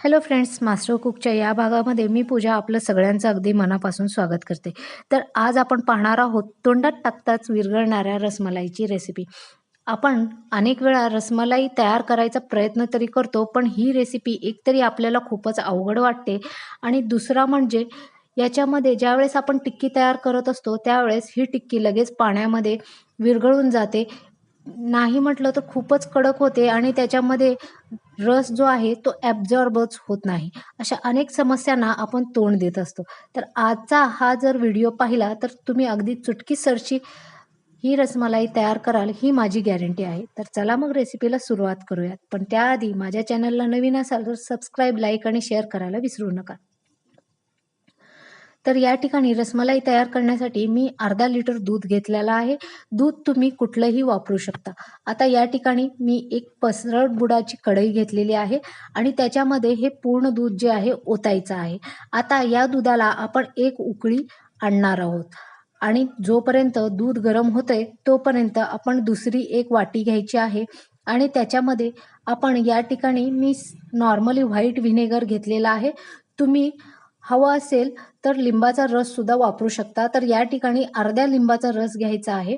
Hello friends master कुकच्या या भागामध्ये मी पूजा आपलं सगळ्यांचं अगदी मनापासून स्वागत करते. तर आज आपण पाहणार आहोत तोंडात टाकताच विरघळणाऱ्या रसमलाईची रेसिपी आपण अनेक वेळा रसमलाई तयार करायचा प्रयत्न तरी करतो पण ही रेसिपी एकतरी आपल्याला खूपच अवघड वाटते. आणि दुसरा म्हणजे याच्यामध्ये ज्यावेळेस आपण टिक्की तयार करत असतो त्यावेळेस ही टिक्की लगेच पाण्यामध्ये विरघळून जाते. नाही म्हटलं तर खूपच कडक होते आणि त्याच्यामध्ये रस जो आहे तो ॲब्झॉर्बच होत नाही. अशा अनेक समस्यांना आपण तोंड देत असतो. तर आजचा हा जर व्हिडिओ पाहिला तर तुम्ही अगदी चुटकीसरशी ही रसमलाई तयार कराल ही माझी गॅरंटी आहे. तर चला मग रेसिपीला सुरुवात करूयात. पण त्याआधी माझ्या चॅनलला नवीन असाल तर सबस्क्राईब लाईक आणि शेअर करायला विसरू नका. तर या ठिकाणी रसमलाई तयार करण्यासाठी मी अर्धा लिटर दूध घेतलेलं आहे. दूध तुम्ही कुठलंही वापरू शकता. आता या ठिकाणी मी एक पसरट बुडाची कढई घेतलेली आहे आणि त्याच्यामध्ये हे पूर्ण दूध जे आहे ओतायचं आहे. आता या दुधाला आपण एक उकळी आणणार आहोत. आणि जोपर्यंत दूध गरम होतंय तोपर्यंत आपण दुसरी एक वाटी घ्यायची आहे आणि त्याच्यामध्ये आपण या ठिकाणी मी नॉर्मली व्हाईट व्हिनेगर घेतलेला आहे. तुम्ही हवं असेल तर लिंबाचा रस सुद्धा वापरू शकता. तर या ठिकाणी अर्ध्या लिंबाचा रस घ्यायचा आहे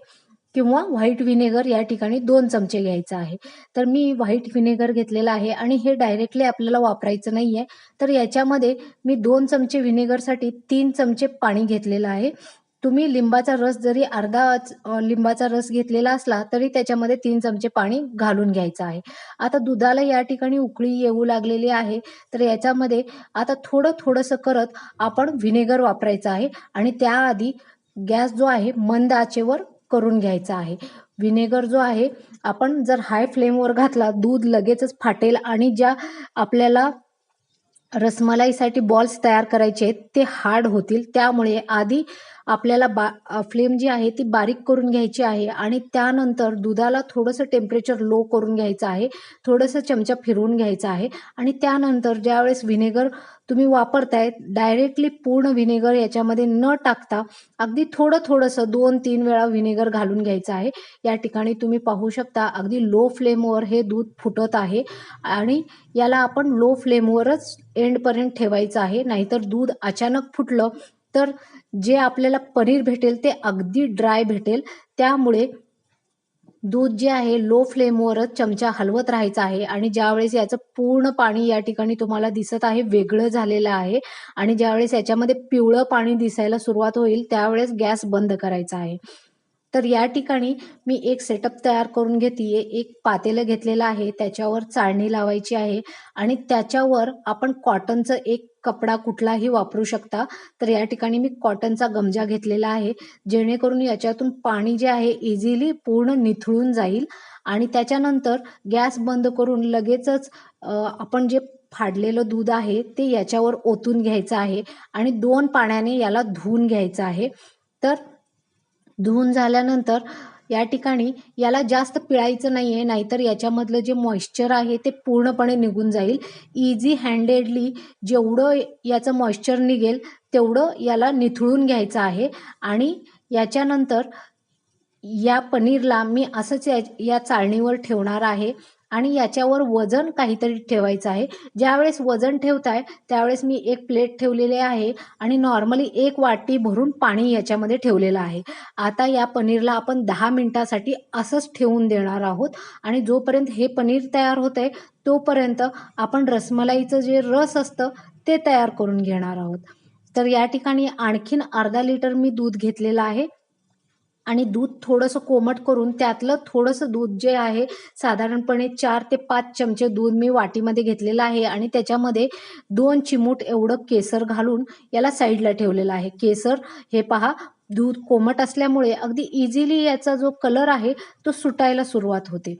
किंवा व्हाईट व्हिनेगर या ठिकाणी दोन चमचे घ्यायचा आहे. तर मी व्हाईट व्हिनेगर घेतलेला आहे आणि हे डायरेक्टली आपल्याला वापरायचं नाही आहे तर याच्यामध्ये मी दोन चमचे व्हिनेगरसाठी तीन चमचे पाणी घेतलेलं आहे. तुम्ही लिंबाचा रस जरी अर्धा लिंबाचा रस घेतलेला असला तरी त्याच्यामध्ये तीन चमचे पाणी घालून घ्यायचं आहे. आता दुधाला या ठिकाणी उकळी येऊ लागलेली आहे तर याच्यामध्ये आता थोडं थोडंसं करत आपण व्हिनेगर वापरायचं आहे आणि त्याआधी गॅस जो आहे मंद आचेवर करून घ्यायचा आहे. व्हिनेगर जो आहे आपण जर हाय फ्लेमवर घातला दूध लगेचच फाटेल आणि ज्या आपल्याला रसमलाईसाठी बॉल्स तयार करायचे आहेत ते हार्ड होतील. त्यामुळे आधी आपल्याला बा फ्लेम जी आहे ती बारीक करून घ्यायची आहे आणि त्यानंतर दुधाला थोडंसं टेम्परेचर लो करून घ्यायचं आहे थोडंसं चमचा फिरवून घ्यायचा आहे आणि त्यानंतर ज्यावेळेस व्हिनेगर तुम्ही वापरताय डायरेक्टली पूर्ण व्हिनेगर याच्यामध्ये न टाकता अगदी थोडं थोडंसं दोन तीन वेळा व्हिनेगर घालून घ्यायचं आहे. या ठिकाणी तुम्ही पाहू शकता अगदी लो फ्लेमवर हे दूध फुटत आहे आणि याला आपण लो फ्लेमवरच एंडपर्यंत ठेवायचं आहे. नाहीतर दूध अचानक फुटलं तर जे आपल्याला पनीर भेटेल ते अगदी ड्राय भेटेल. त्यामुळे दूध जे आहे लो फ्लेमवरच चमचा हलवत राहायचा आहे आणि ज्यावेळेस याचं पूर्ण पाणी या ठिकाणी तुम्हाला दिसत आहे वेगळं झालेलं आहे आणि ज्यावेळेस याच्यामध्ये पिवळं पाणी दिसायला सुरुवात होईल त्यावेळेस गॅस बंद करायचा आहे. तर या ठिकाणी मी एक सेटअप तयार करून घेते एक पातेलं घेतलेलं आहे त्याच्यावर चाळणी लावायची आहे आणि त्याच्यावर आपण कॉटनचं एक कपडा कुठलाही वापरू शकता. तर या ठिकाणी मी कॉटनचा गमजा घेतलेला आहे जेणेकरून याच्यातून पाणी जे आहे इझिली पूर्ण निथळून जाईल आणि त्याच्यानंतर गॅस बंद करून लगेचच आपण जे फाडलेलं दूध आहे ते याच्यावर ओतून घ्यायचं आहे आणि दोन पाण्याने याला धुवून घ्यायचं आहे. तर धुवून झाल्यानंतर या ठिकाणी याला जास्त पिळायचं नाही आहे नाहीतर याच्यामधलं जे मॉइश्चर आहे ते पूर्णपणे निघून जाईल. इझी हँडेडली जेवढं याचं मॉइश्चर निघेल तेवढं याला निथळून घ्यायचं आहे. आणि याच्यानंतर या पनीरला मी असंच या या चाळणीवर ठेवणार आहे. आणि याच्यावर वजन काहीतरी ठेवायचं आहे. ज्यावेळेस वजन ठेवताय त्यावेळेस मी एक प्लेट ठेवलेली आहे आणि नॉर्मली एक वाटी भरून पाणी याच्यामध्ये ठेवलेलं आहे. आता या पनीरला आपण दहा मिनटासाठी असंच ठेवून देणार आहोत आणि जोपर्यंत हे पनीर तयार होत आहे तोपर्यंत आपण रसमलाईचं जे रस असतं ते तयार करून घेणार आहोत. तर या ठिकाणी आणखीन अर्धा लिटर मी दूध घेतलेलं आहे. आणि दूध थोडंसं कोमट करून त्यातलं थोडंसं दूध जे आहे साधारणपणे चार ते पाच चमचे दूध मी वाटीमध्ये घेतलेलं आहे आणि त्याच्यामध्ये दोन चिमूट एवढं केसर घालून याला साईडला ठेवलेलं आहे. केसर हे पहा दूध कोमट असल्यामुळे अगदी इझिली याचा जो कलर आहे तो सुटायला सुरुवात होते.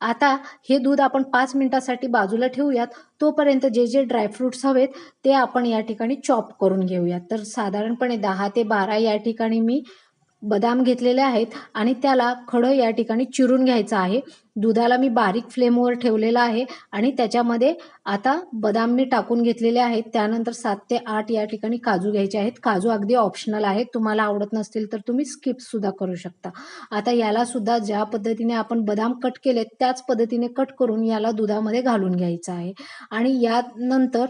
आता हे दूध आपण पाच मिनिटासाठी बाजूला ठेवूयात. तोपर्यंत जे जे ड्रायफ्रुट्स हवेत ते आपण या ठिकाणी चॉप करून घेऊयात. तर साधारणपणे दहा ते बारा या ठिकाणी मी बदाम घेतलेले आहेत आणि त्याला खडं या ठिकाणी चिरून घ्यायचं आहे. दुधाला मी बारीक फ्लेमवर ठेवलेला आहे आणि त्याच्यामध्ये आता बदाम मी टाकून घेतलेले आहेत. त्यानंतर सात ते आठ या ठिकाणी काजू घ्यायचे आहेत. काजू अगदी ऑप्शनल आहेत तुम्हाला आवडत नसतील तर तुम्ही स्किप सुद्धा करू शकता. आता याला सुद्धा ज्या पद्धतीने आपण बदाम कट केले त्याच पद्धतीने कट करून याला दुधामध्ये घालून घ्यायचं आहे. आणि यानंतर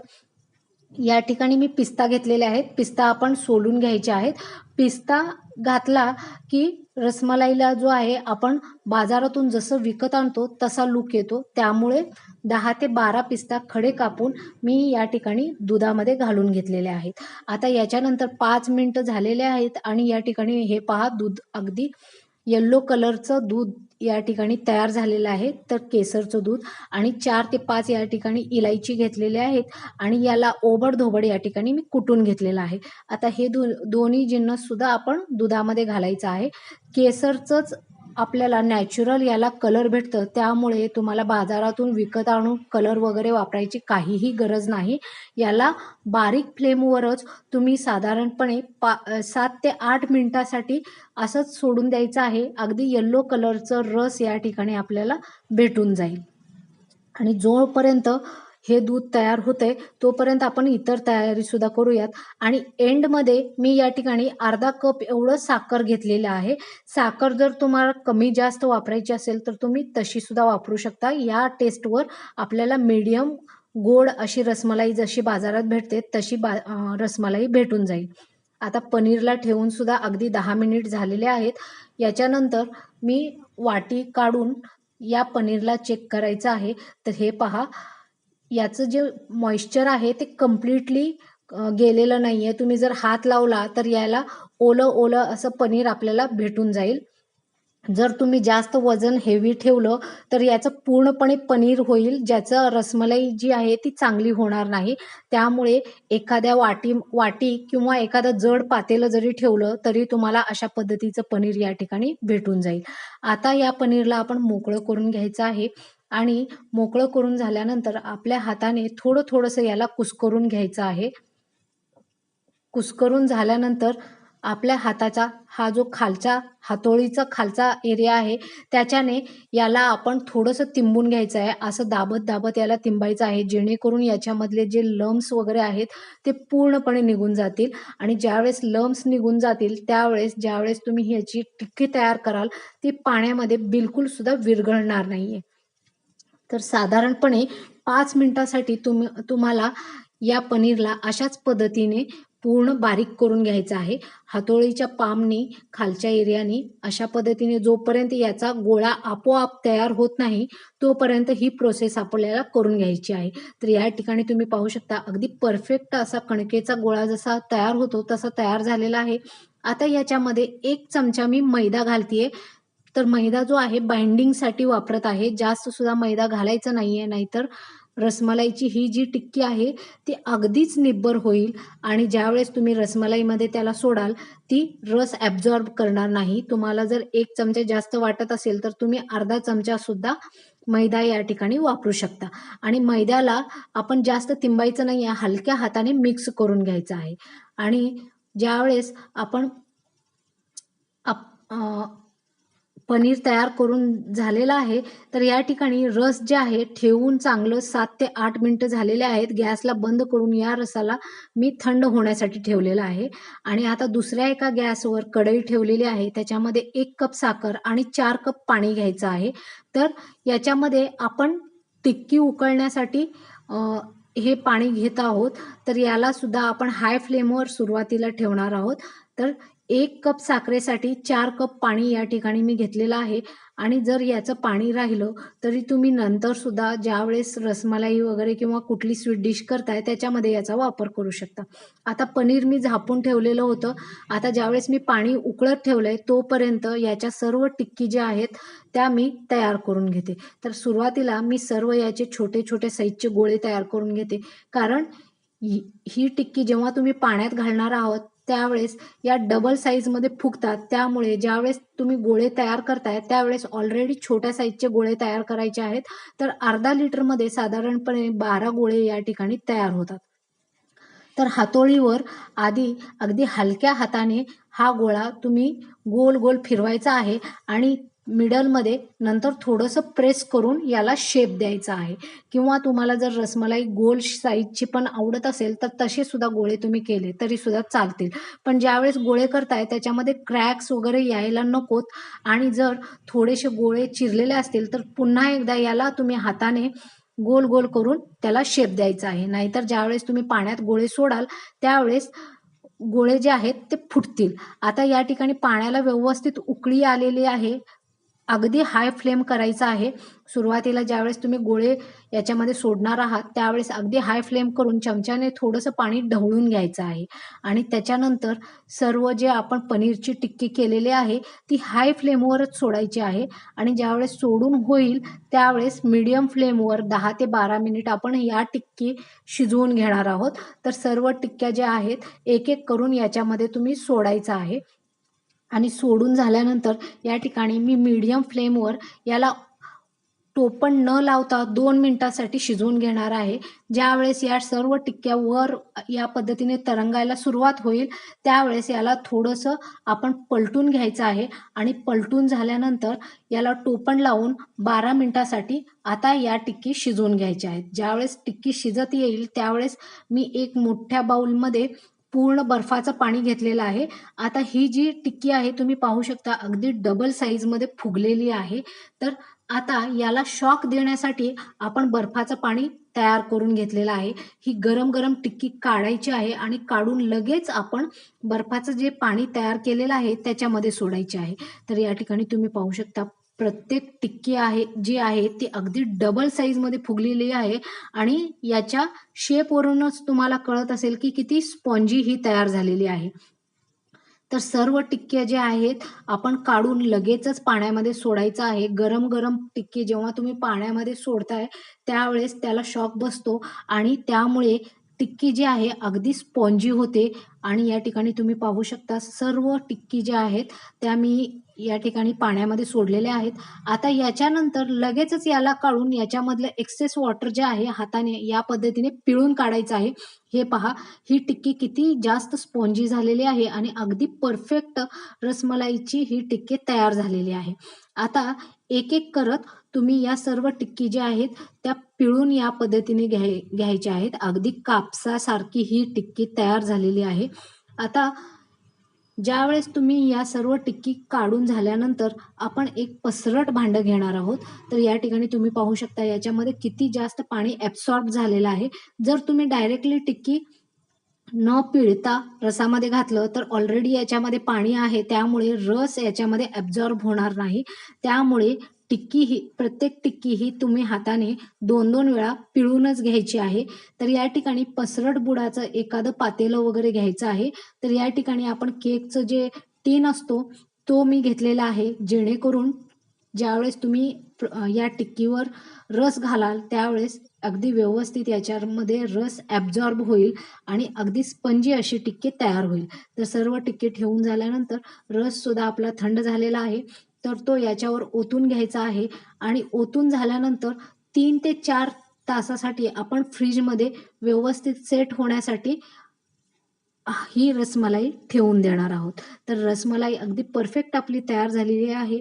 या ठिकाणी मी पिस्ता घेतलेले आहेत. पिस्ता आपण सोलून घ्यायचे आहेत. पिस्ता घातला की रसमलाईला जो आहे आपण बाजारातून जसं विकत आणतो तसा लूक येतो. त्यामुळे दहा ते बारा पिस्ता खडे कापून मी या ठिकाणी दुधामध्ये घालून घेतलेले आहेत. आता याच्यानंतर पाच मिनटं झालेले आहेत आणि या ठिकाणी हे पहा दूध अगदी येल्लो कलरचं दूध या ठिकाणी तयार झालेलं आहे. तर केसरचं दूध आणि चार ते पाच या ठिकाणी इलायची घेतलेली आहेत आणि याला ओबडधोबड या ठिकाणी मी कुटून घेतलेलं आहे. आता हे दो दोन्ही जिन्नस सुद्धा आपण दुधामध्ये घालायचं आहे. केसरचंच आपल्याला नॅचरल याला कलर भेटतं त्यामुळे तुम्हाला बाजारातून विकत आणून कलर वगैरे वापरायची काहीही गरज नाही. याला बारीक फ्लेमवरच तुम्ही साधारणपणे पा सात ते आठ मिनटासाठी असंच सोडून द्यायचं आहे. अगदी येल्लो कलरचं रस या ठिकाणी आपल्याला भेटून जाईल. आणि जोपर्यंत हे दूध तयार होते तोपर्यंत आपण इतर तयारी सुद्धा करूयात. आणि एंडमध्ये मी या ठिकाणी अर्धा कप एवढं साखर घेतलेलं आहे. साखर जर तुम्हाला कमी जास्त वापरायची असेल तर तुम्ही तशी सुद्धा वापरू शकता. या टेस्टवर आपल्याला मीडियम गोड अशी रसमलाई जशी बाजारात भेटते तशी बा रसमलाई भेटून जाईल. आता पनीरला ठेवून सुद्धा अगदी दहा मिनिट झालेले आहेत. याच्यानंतर मी वाटी काढून या पनीरला चेक करायचं आहे. तर हे पहा याचं जे मॉइश्चर आहे ते कम्प्लिटली गेलेलं नाही आहे तुम्ही जर हात लावला तर याला ओलं ओलं असं पनीर आपल्याला भेटून जाईल. जर तुम्ही जास्त वजन हेवी ठेवलं तर याचं पूर्णपणे पनीर होईल. ज्याचं रसमलाई जी आहे ती चांगली होणार नाही. त्यामुळे एखाद्या वाटी वाटी किंवा एखादं जड पातेलं जरी ठेवलं तरी तुम्हाला अशा पद्धतीचं पनीर या ठिकाणी भेटून जाईल. आता या पनीरला आपण मोकळं करून घ्यायचं आहे. आणि मोकळं करून झाल्यानंतर आपल्या हाताने थोडं थोडंसं याला कुस्करून घ्यायचं आहे. कुस्करून झाल्यानंतर आपल्या हाताचा हा जो खालचा हातोळीचा खालचा एरिया आहे त्याच्याने याला आपण थोडंसं तिंबून घ्यायचं आहे. असं दाबत दाबत याला तिंबायचं आहे. जेणेकरून याच्यामधले जे लम्स वगैरे आहेत ते पूर्णपणे निघून जातील. आणि ज्यावेळेस लम्स निघून जातील त्यावेळेस ज्यावेळेस तुम्ही ह्याची टिक्की तयार कराल ती पाण्यामध्ये बिलकुल सुद्धा विरघळणार नाही आहे तर साधारणपणे पाच मिनिटासाठी तुम तुम्हाला या पनीरला अशाच पद्धतीने पूर्ण बारीक करून घ्यायचं आहे. हातोळीच्या पामनी खालच्या एरियानी अशा पद्धतीने जोपर्यंत याचा गोळा आपोआप तयार होत नाही तोपर्यंत ही प्रोसेस आपल्याला करून घ्यायची आहे. तर या ठिकाणी तुम्ही पाहू शकता अगदी परफेक्ट असा कणकेचा गोळा जसा तयार होतो तसा तयार झालेला आहे. आता याच्यामध्ये एक चमचा मी मैदा घालतीये. तर मैदा जो आहे बाइंडिंगसाठी वापरत आहे. जास्त सुद्धा मैदा घालायचा नाही आहे नाहीतर रसमलाईची ही जी टिक्की आहे ती अगदीच निब्बर होईल आणि ज्यावेळेस तुम्ही रसमलाईमध्ये त्याला सोडाल ती रस ॲब्झॉर्ब करणार नाही. तुम्हाला जर एक चमचा जास्त वाटत असेल तर तुम्ही अर्धा चमचा सुद्धा मैदा या ठिकाणी वापरू शकता. आणि मैद्याला आपण जास्त तिंबायचं नाही आहे हलक्या हाताने मिक्स करून घ्यायचं आहे. आणि ज्यावेळेस आपण पनीर तयार करून झालेलं आहे. तर या ठिकाणी रस जे आहे ठेवून चांगलं सात ते आठ मिनटं झालेले आहेत. गॅसला बंद करून या रसाला मी थंड होण्यासाठी ठेवलेलं आहे. आणि आता दुसऱ्या एका गॅसवर कढई ठेवलेली आहे. त्याच्यामध्ये एक कप साखर आणि चार कप पाणी घ्यायचं आहे. तर याच्यामध्ये आपण टिक्की उकळण्यासाठी हे पाणी घेत आहोत. तर याला सुद्धा आपण हाय फ्लेमवर सुरुवातीला ठेवणार आहोत. तर एक कप साखरेसाठी चार कप पाणी या ठिकाणी मी घेतलेलं आहे. आणि जर याचं पाणी राहिलं तरी तुम्ही नंतर सुद्धा ज्यावेळेस रसमलाई वगैरे किंवा कुठली स्वीट डिश करताय त्याच्यामध्ये याचा वापर करू शकता. आता पनीर मी झापून ठेवलेलं होतं. आता ज्यावेळेस मी पाणी उकळत ठेवलंय तोपर्यंत याच्या सर्व टिक्की ज्या आहेत त्या मी तयार करून घेते. तर सुरुवातीला मी सर्व याचे छोटे छोटे साईजचे गोळे तयार करून घेते. कारण ही टिक्की जेव्हा तुम्ही पाण्यात घालणार आहोत त्यावेळेस या डबल साईजमध्ये फुगतात. त्यामुळे ज्यावेळेस तुम्ही गोळे तयार करताय त्यावेळेस ऑलरेडी छोट्या साईजचे गोळे तयार करायचे आहेत. तर अर्धा लिटरमध्ये साधारणपणे बारा गोळे या ठिकाणी तयार होतात. तर हातोळीवर आधी अगदी हलक्या हाताने हा गोळा तुम्ही गोल गोल फिरवायचा आहे आणि मिडलमध्ये नंतर थोडंसं प्रेस करून याला शेप द्यायचा आहे. किंवा तुम्हाला जर रसमलाई गोल साईजची पण आवडत असेल तर तसे सुद्धा गोळे तुम्ही केले तरी सुद्धा चालतील. पण ज्यावेळेस गोळे करताय त्याच्यामध्ये क्रॅक्स वगैरे यायला नकोत. आणि जर थोडेसे गोळे चिरलेले असतील तर पुन्हा एकदा याला तुम्ही हाताने गोल गोल करून त्याला शेप द्यायचा आहे. नाहीतर ज्यावेळेस तुम्ही पाण्यात गोळे सोडाल त्यावेळेस गोळे जे आहेत ते फुटतील. आता या ठिकाणी पाण्याला व्यवस्थित उकळी आलेली आहे. अगदी हाय फ्लेम करायचा आहे. सुरुवातीला ज्यावेळेस तुम्ही गोळे याच्यामध्ये सोडणार आहात त्यावेळेस अगदी हाय फ्लेम करून चमच्याने थोडंसं पाणी ढवळून घ्यायचं आहे. आणि त्याच्यानंतर सर्व जे आपण पनीरची टिक्की केलेली आहे ती हाय फ्लेमवरच सोडायची आहे. आणि ज्यावेळेस सोडून होईल त्यावेळेस मीडियम फ्लेमवर दहा ते बारा मिनिट आपण या टिक्की शिजवून घेणार आहोत. तर सर्व टिक्क्या ज्या आहेत एक एक करून याच्यामध्ये तुम्ही सोडायचं आहे. आणि सोडून झाल्यानंतर या ठिकाणी मी मीडियम फ्लेमवर याला टोपण न लावता दोन मिनिटासाठी शिजवून घेणार आहे. ज्यावेळेस या सर्व टिक्क्या वर या पद्धतीने तरंगायला सुरुवात होईल त्यावेळेस याला थोडंसं आपण पलटून घ्यायचं आहे आणि पलटून झाल्यानंतर याला टोपण लावून बारा मिनिटासाठी आता या टिक्की शिजवून घ्यायच्या आहेत. ज्यावेळेस टिक्की शिजत येईल त्यावेळेस मी एक मोठ्या बाऊलमध्ये पूर्ण बर्फाचं पाणी घेतलेलं आहे. आता ही जी टिक्की आहे तुम्ही पाहू शकता अगदी डबल साईजमध्ये फुगलेली आहे. तर आता याला शॉक देण्यासाठी आपण बर्फाचं पाणी तयार करून घेतलेलं आहे. ही गरम गरम टिक्की काढायची आहे आणि काढून लगेच आपण बर्फाचं जे पाणी तयार केलेलं आहे त्याच्यामध्ये सोडायचे आहे. तर या ठिकाणी तुम्ही पाहू शकता प्रत्येक टिक्की आहे जी आहे ती अगदी डबल साईजमध्ये फुगलेली आहे आणि याच्या शेपवरूनच तुम्हाला कळत असेल की किती स्पॉन्जी ही तयार झालेली आहे. तर सर्व टिक्क्या ज्या आहेत आपण काढून लगेचच पाण्यामध्ये सोडायचं आहे. गरम गरम टिक्की जेव्हा तुम्ही पाण्यामध्ये सोडताय त्यावेळेस त्याला शॉक बसतो आणि त्यामुळे टिक्की जी आहे अगदी स्पॉन्जी होते. आणि या ठिकाणी तुम्ही पाहू शकता सर्व टिक्की ज्या आहेत त्या मी या ठिकाणी पाण्यामध्ये सोडलेले आहेत. आता याच्यानंतर लगेचच याला काढून याच्यामधलं एक्सेस वॉटर जे आहे हाताने या पद्धतीने पिळून काढायचं आहे. हे पहा ही टिक्की किती जास्त स्पॉन्जी झालेली आहे आणि अगदी परफेक्ट रसमलाईची ही टिक्की तयार झालेली आहे. आता एक एक करत तुम्ही या सर्व टिक्की ज्या आहेत त्या पिळून या पद्धतीने घ्याय घ्यायच्या आहेत. अगदी कापसासारखी ही टिक्की तयार झालेली आहे. आता ज्यावेळेस तुम्ही या सर्व टिक्की काढून झाल्यानंतर आपण एक पसरट भांडं घेणार आहोत तर या ठिकाणी तुम्ही पाहू शकता याच्यामध्ये किती जास्त पाणी ॲब्सॉर्ब झालेलं आहे. जर तुम्ही डायरेक्टली टिक्की न पिळता रसामध्ये घातलं तर ऑलरेडी याच्यामध्ये पाणी आहे त्यामुळे रस याच्यामध्ये ॲब्झॉर्ब होणार नाही. त्यामुळे टिक्की ही प्रत्येक टिक्की ही तुम्ही हाताने दोन दोन वेळा पिळूनच घ्यायची आहे. तर या ठिकाणी पसरट बुडाचं एखादं पातेलं वगैरे घ्यायचं आहे. तर या ठिकाणी आपण केकचं जे टीन असतो तो मी घेतलेला आहे. जेणेकरून ज्यावेळेस तुम्ही या टिक्कीवर रस घालाल त्यावेळेस अगदी व्यवस्थित याच्यामध्ये रस ॲब्झॉर्ब होईल आणि अगदी स्पंजी अशी टिक्की तयार होईल. तर सर्व टिक्की ठेवून झाल्यानंतर रससुद्धा आपला थंड झालेला आहे. तर तो याच्यावर ओतून घ्यायचा आहे. आणि ओतून झाल्यानंतर तीन ते चार तासासाठी आपण फ्रीजमध्ये व्यवस्थित सेट होण्यासाठी ही रसमलाई ठेवून देणार आहोत. तर रसमलाई अगदी परफेक्ट आपली तयार झालेली आहे.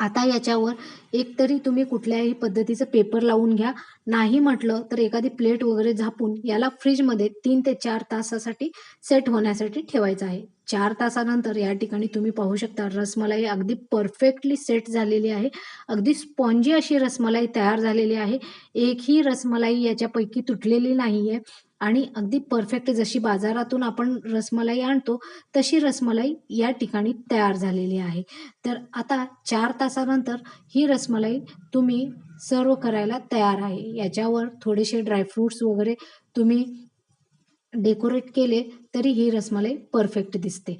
आता याच्यावर एकतरी तुम्ही कुठल्याही पद्धतीचं पेपर लावून घ्या. नाही म्हटलं तर एखादी प्लेट वगैरे झापून याला फ्रीजमध्ये तीन ते चार तासासाठी सेट होण्यासाठी ठेवायचं आहे. चार तासानंतर या ठिकाणी तुम्ही पाहू शकता रसमलाई अगदी परफेक्टली सेट झालेली आहे. अगदी स्पॉन्जी अशी रसमलाई तयार झालेली आहे. एकही रसमलाई याच्यापैकी तुटलेली नाही आहे आणि अगदी परफेक्ट जशी बाजारातून आपण रसमलाई आणतो तशी रसमलाई या ठिकाणी तयार झालेली आहे. तर आता चार तासानंतर ही रसमलाई तुम्ही सर्व करायला तयार आहे. याच्यावर थोडेसे ड्रायफ्रूट्स वगैरे तुम्ही डेकोरेट केले तरी ही रसमलाई परफेक्ट दिसते.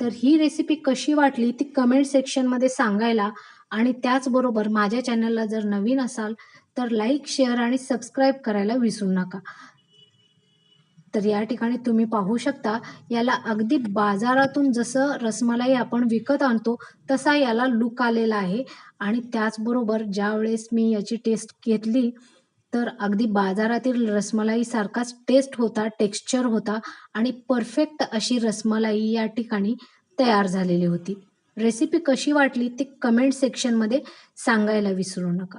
तर ही रेसिपी कशी वाटली ती कमेंट सेक्शनमध्ये सांगायला. आणि त्याचबरोबर माझ्या चॅनलला जर नवीन असाल तर लाईक शेअर आणि सबस्क्राईब करायला विसरू नका. तर या ठिकाणी तुम्ही पाहू शकता याला अगदी बाजारातून जसं रसमलाई आपण विकत आणतो तसा याला लुक आलेला आहे आणि त्याचबरोबर ज्यावेळेस मी याची टेस्ट घेतली तर अगदी बाजारातील रसमलाई सारखाच टेस्ट होता, टेक्स्चर होता आणि परफेक्ट अशी रसमलाई या ठिकाणी तयार झालेली होती. रेसिपी कशी वाटली ते कमेंट सेक्शनमध्ये सांगायला विसरू नका.